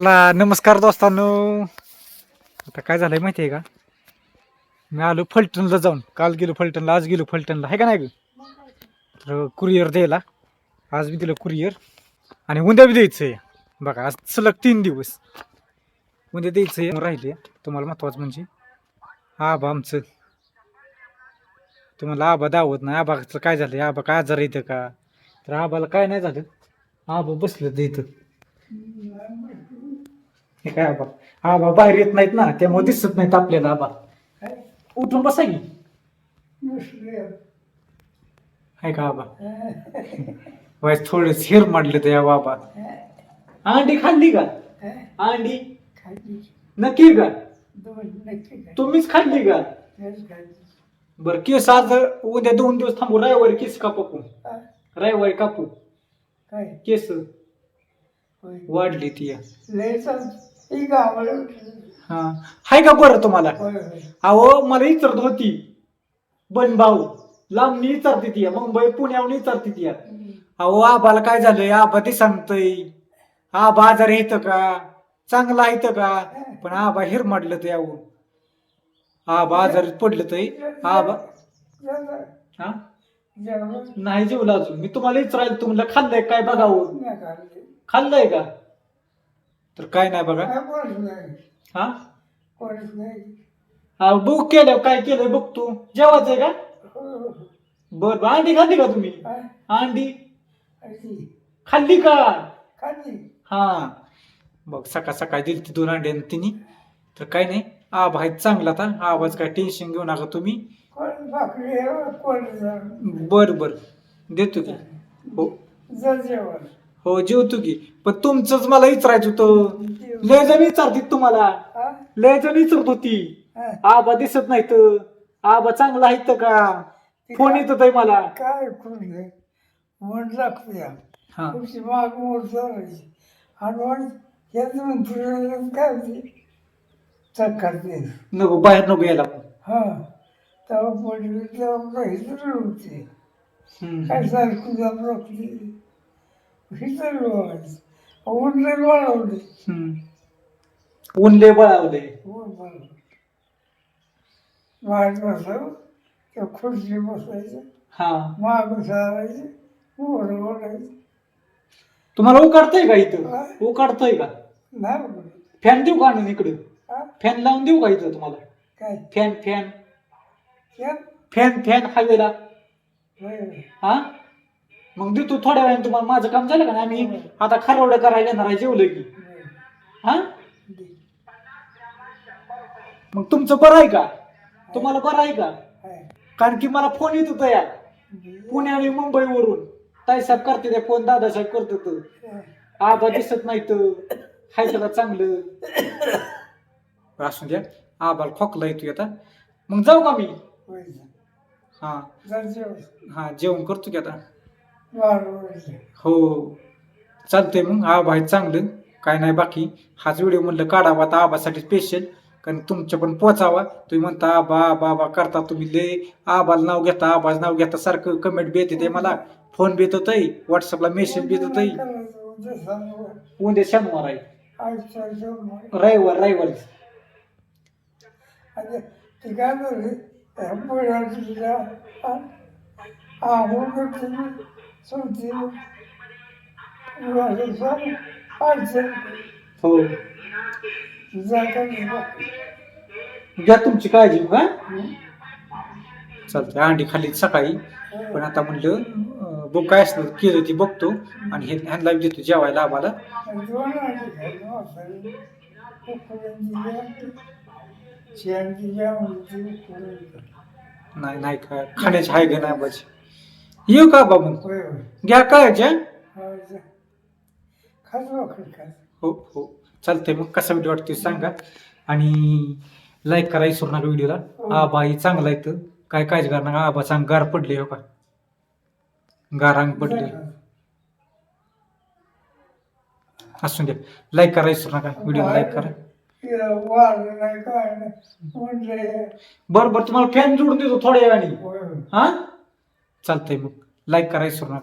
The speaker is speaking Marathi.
ला नमस्कार दोस्तांनो. आता काय झालंय माहिती आहे का? मी आलो फलटणला जाऊन. काल गेलो फलटणला आज गेलो फलटणला. आहे का नाही ग? तर कुरिअर द्यायला. आज बी दिलं कुरिअर आणि उद्या बी द्यायचं आहे बघा आज सलग तीन दिवस. उद्या द्यायचं आहे राहिले. तुम्हाला महत्वाचं म्हणजे आबा आमचं. तुम्हाला आबा दावत नाही. आबाचं काय झालं आबा काय आजार येतं का? तर आबाला काय नाही झालं. आबा बसलं इथं. हे काय आबा आबा बाहेर येत नाहीत ना त्यामुळे दिसत नाहीत आपल्याला आबा उठून बसा की. आहे का आबा वाईस थोडे हेर मांडले तर या बाबा. अंडी खाल्ली का? अंडी? नक्की का? तुम्हीच खाल्ली का? बर केस आज उद्या दोन दिवस थांबू रविवारी केस कापू रविवारी कापू. केस वाढली ती या. हा हाय का बरं तुम्हाला? अहो मला विचारत होती. बन भाऊ लांबनी विचारते ती. मुंबई पुण्याहून विचारते ती. अहो आबाला काय झालंय? आबा ते सांगतय आबा आजार येतं का? चांगला येतं का? पण आबा हिरमाडलं ते यावं आबा आजारी पडलं ते. आबा हा? नाही जेवलं अजून. मी तुम्हाला विचारायला तुम्हाला खाल्लंय काय बघावं खाल्लंय का? तर काय नाही बघा. हा? हा बुक केलं काय केलंय बघ तू. जेवायचंय का? बर बर. अंडी खाल्ली का तुम्ही? अंडी? खाल्ली. का? हा. बघ सकाळ सकाळी दिली ती दोन अंडी आणि तिने. तर काय नाही आबा आहे चांगला आता. आवाज काय टेन्शन घेऊ नका तुम्ही. बर बर. देतो की. हो. हो जेवतो की पण तुमचंच मला विचारायचं होतं. लय जण विचारते तुम्हाला. लय जण विचारत होती. आबा दिसत नाहीत. आबा चांगला आहेत का? फोन येत आहे मला. काय करून म्हण लागते हा. तुमची माग मोड चालायची. आणि म्हण याच म्हणतो काय होती नको बाहेर नको यायला. हा. तेव्हा पडली तेव्हा होते. हम्म. काय सारखं जात लागली? हिथं हम्म. ऊन बळावले बसावं त्या खुर्ची बसायचं हा. माग सारायचं वर ओढायचं. तुम्हाला उकाडतंय का इथं? हा. उकाडतंय का? नाही फॅन देऊ का आणून इकडं? हा? फॅन लावून देऊ का इथं तुम्हाला? काय? Fan fan. फॅन? फॅन हवेला होय. हा? मग देतो थोड्या वेळाने तुम्हाला माझं काम झालं का नाही? आम्ही आता खारवडं करायला येणार आहे जेवलं की. हा? मग तुमचं बरं आहे का? तुम्हाला बरं आहे का. कारण की मला फोन येत होता पुणे आणि मुंबईवरून. ताईसाहेब करते ते फोन दादासाहेब करतात आबा दिसत नाहीत हाय त्याला चांगलं. असू द्या. आबाला खोकला येतोय आता. मग जाऊ का मी. हा. हा जेवण करतो की आता. हो चालतंय मग आबा आहे चांगलं काय नाही बाकी हाच व्हिडिओ म्हणलं काढावा आता आबासाठी स्पेशल कारण तुमच्या पण पोचावा तुम्ही म्हणता आबा आबा आबा करता तुम्ही लय आबाला नाव घेता आबाचं नाव घेता सारखं कमेंट बी येते ते मला फोन बी येतो आहे व्हॉट्सअपला मेसेज बी येतो आहे उद्या शनिवार आहे रविवार रविवार काय अडचण. हो. घ्या तुमची काळजी मग हा हं? चालतंय अंडी खाल्ली सकाळी पण आता म्हणलं अं, बघ काय असलं केलं ती बघतो आणि हे ह्यांना बी देतो जेवायला आम्हाला दोन अंडी खाल्ली माणसाने. उकळून दिली अंडी. शेण दिली आंघोळीची उकळून दिली. नाही नाही खाण्याची आहे का नाही बस येऊ का बाबा? मग होय, होय. घ्या काळजी हा? हा, जा. हो हो. चालतंय मग. कसा व्हिडिओ वाटतोय सांगा. आणि लाईक करा विसरू नका व्हिडिओला. आबा ही चांगला येतं काय काळजी करा नका आबा चांग गार पडले हो का? गारांग पडले. असून द्या लाईक करा विसरू नका. व्हिडिओ लाईक करा. तिला वाढलं नाही काय नाही. म्हणले. बरं बरं. तुम्हाला फॅन जोडून देतो थोड्या वेळाने. होय, होय. हा? चालतंय मग. लाईक करायचं विसरू नका.